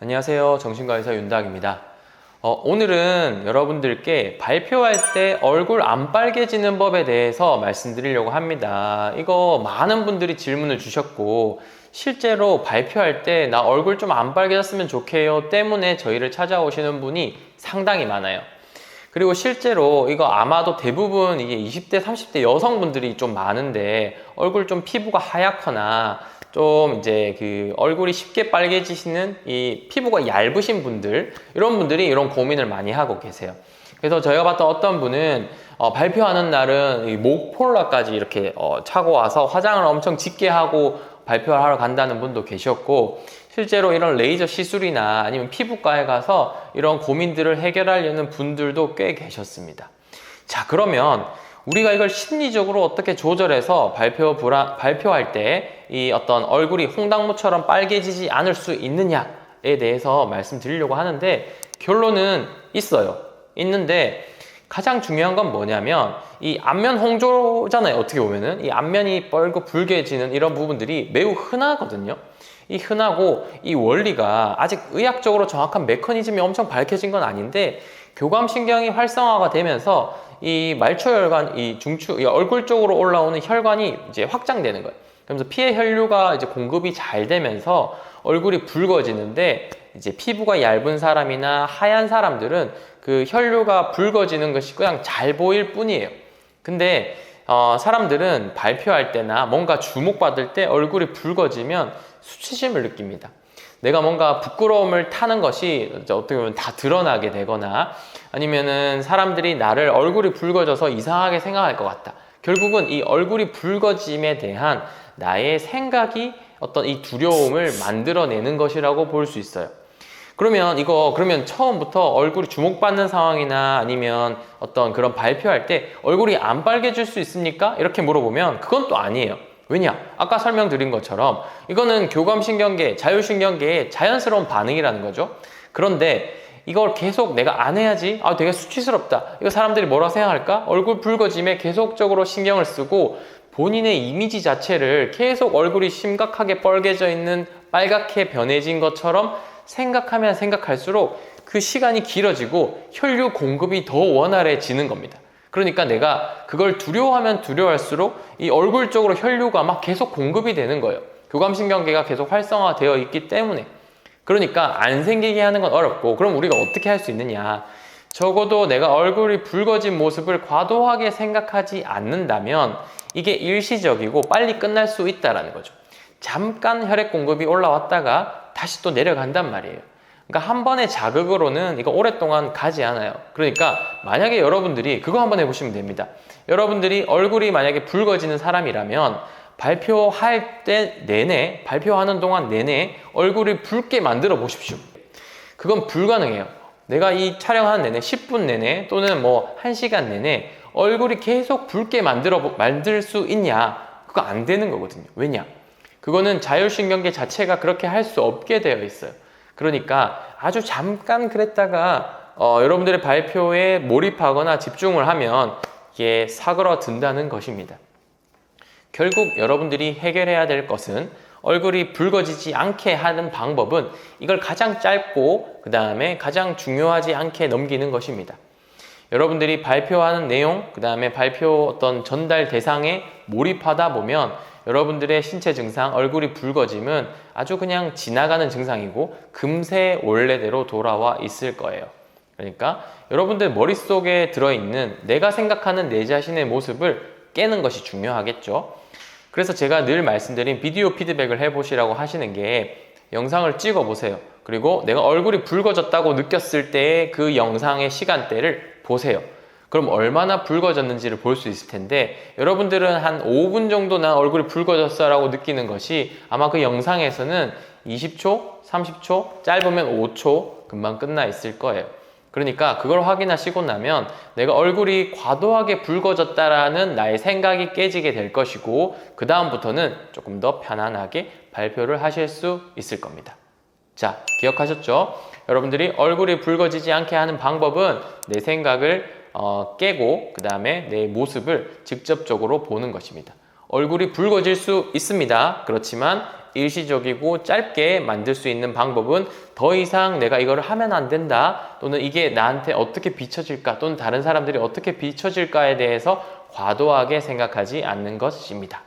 안녕하세요. 정신과 의사 윤닥입니다. 어, 오늘은 여러분들께 발표할 때 얼굴 안 빨개지는 법에 대해서 말씀드리려고 합니다. 이거 많은 분들이 질문을 주셨고, 실제로 발표할 때 나 얼굴 좀 안 빨개졌으면 좋게요 때문에 저희를 찾아오시는 분이 상당히 많아요. 그리고 실제로 이거 아마도 대부분 이게 20대, 30대 여성분들이 좀 많은데 얼굴 좀 피부가 하얗거나 좀 이제 그 얼굴이 쉽게 빨개지시는 이 피부가 얇으신 분들 이런 분들이 이런 고민을 많이 하고 계세요. 그래서 저희가 봤던 어떤 분은 어, 발표하는 날은 이 목폴라까지 이렇게 어, 차고 와서 화장을 엄청 짙게 하고 발표를 하러 간다는 분도 계셨고 실제로 이런 레이저 시술이나 아니면 피부과에 가서 이런 고민들을 해결하려는 분들도 꽤 계셨습니다. 자, 그러면 우리가 이걸 심리적으로 어떻게 조절해서 발표 불안, 발표할 때 이 어떤 얼굴이 홍당무처럼 빨개지지 않을 수 있느냐에 대해서 말씀드리려고 하는데 결론은 있어요. 있는데 가장 중요한 건 뭐냐면 이 안면 홍조잖아요. 어떻게 보면은 이 안면이 뻘고 붉게지는 이런 부분들이 매우 흔하거든요. 이 흔하고 이 원리가 아직 의학적으로 정확한 메커니즘이 엄청 밝혀진 건 아닌데 교감신경이 활성화가 되면서 이 말초혈관, 이 중추, 이 얼굴 쪽으로 올라오는 혈관이 이제 확장되는 거예요. 그러면서 피해 혈류가 이제 공급이 잘 되면서 얼굴이 붉어지는데 이제 피부가 얇은 사람이나 하얀 사람들은 그 혈류가 붉어지는 것이 그냥 잘 보일 뿐이에요. 근데 어, 사람들은 발표할 때나 뭔가 주목받을 때 얼굴이 붉어지면 수치심을 느낍니다. 내가 뭔가 부끄러움을 타는 것이 어떻게 보면 다 드러나게 되거나 아니면은 사람들이 나를 얼굴이 붉어져서 이상하게 생각할 것 같다. 결국은 이 얼굴이 붉어짐에 대한 나의 생각이 어떤 이 두려움을 만들어내는 것이라고 볼 수 있어요. 그러면 이거 그러면 처음부터 얼굴이 주목받는 상황이나 아니면 어떤 그런 발표할 때 얼굴이 안 빨개질 수 있습니까? 이렇게 물어보면 그건 또 아니에요. 왜냐? 아까 설명드린 것처럼 이거는 교감신경계, 자율신경계의 자연스러운 반응이라는 거죠. 그런데 이걸 계속 내가 안 해야지? 아, 되게 수치스럽다. 이거 사람들이 뭐라 생각할까? 얼굴 붉어짐에 계속적으로 신경을 쓰고 본인의 이미지 자체를 계속 얼굴이 심각하게 뻘개져 있는 빨갛게 변해진 것처럼 생각하면 생각할수록 그 시간이 길어지고 혈류 공급이 더 원활해지는 겁니다. 그러니까 내가 그걸 두려워하면 두려워할수록 이 얼굴 쪽으로 혈류가 막 계속 공급이 되는 거예요. 교감신경계가 계속 활성화되어 있기 때문에. 그러니까 안 생기게 하는 건 어렵고 그럼 우리가 어떻게 할 수 있느냐. 적어도 내가 얼굴이 붉어진 모습을 과도하게 생각하지 않는다면 이게 일시적이고 빨리 끝날 수 있다라는 거죠. 잠깐 혈액 공급이 올라왔다가 다시 또 내려간단 말이에요. 그러니까 한 번의 자극으로는 이거 오랫동안 가지 않아요. 그러니까 만약에 여러분들이 그거 한번 해보시면 됩니다. 여러분들이 얼굴이 만약에 붉어지는 사람이라면 발표할 때 내내, 발표하는 동안 내내 얼굴을 붉게 만들어 보십시오. 그건 불가능해요. 내가 이 촬영하는 내내, 10분 내내 또는 뭐 1시간 내내 얼굴이 계속 붉게 만들어, 만들 수 있냐? 그거 안 되는 거거든요. 왜냐? 그거는 자율신경계 자체가 그렇게 할 수 없게 되어 있어요. 그러니까 아주 잠깐 그랬다가 어, 여러분들의 발표에 몰입하거나 집중을 하면 이게 사그러든다는 것입니다. 결국 여러분들이 해결해야 될 것은 얼굴이 붉어지지 않게 하는 방법은 이걸 가장 짧고 그 다음에 가장 중요하지 않게 넘기는 것입니다. 여러분들이 발표하는 내용, 그 다음에 발표 어떤 전달 대상에 몰입하다 보면 여러분들의 신체 증상, 얼굴이 붉어짐은 아주 그냥 지나가는 증상이고 금세 원래대로 돌아와 있을 거예요. 그러니까 여러분들 머릿속에 들어있는 내가 생각하는 내 자신의 모습을 깨는 것이 중요하겠죠. 그래서 제가 늘 말씀드린 비디오 피드백을 해보시라고 하시는 게 영상을 찍어 보세요. 그리고 내가 얼굴이 붉어졌다고 느꼈을 때의 그 영상의 시간대를 보세요. 그럼 얼마나 붉어졌는지를 볼 수 있을 텐데 여러분들은 한 5분 정도 난 얼굴이 붉어졌어 라고 느끼는 것이 아마 그 영상에서는 20초, 30초, 짧으면 5초 금방 끝나 있을 거예요. 그러니까 그걸 확인하시고 나면 내가 얼굴이 과도하게 붉어졌다라는 나의 생각이 깨지게 될 것이고 그 다음부터는 조금 더 편안하게 발표를 하실 수 있을 겁니다. 자, 기억하셨죠? 여러분들이 얼굴이 붉어지지 않게 하는 방법은 내 생각을 어, 깨고 그 다음에 내 모습을 직접적으로 보는 것입니다. 얼굴이 붉어질 수 있습니다. 그렇지만 일시적이고 짧게 만들 수 있는 방법은 더 이상 내가 이거를 하면 안 된다 또는 이게 나한테 어떻게 비춰질까 또는 다른 사람들이 어떻게 비춰질까에 대해서 과도하게 생각하지 않는 것입니다.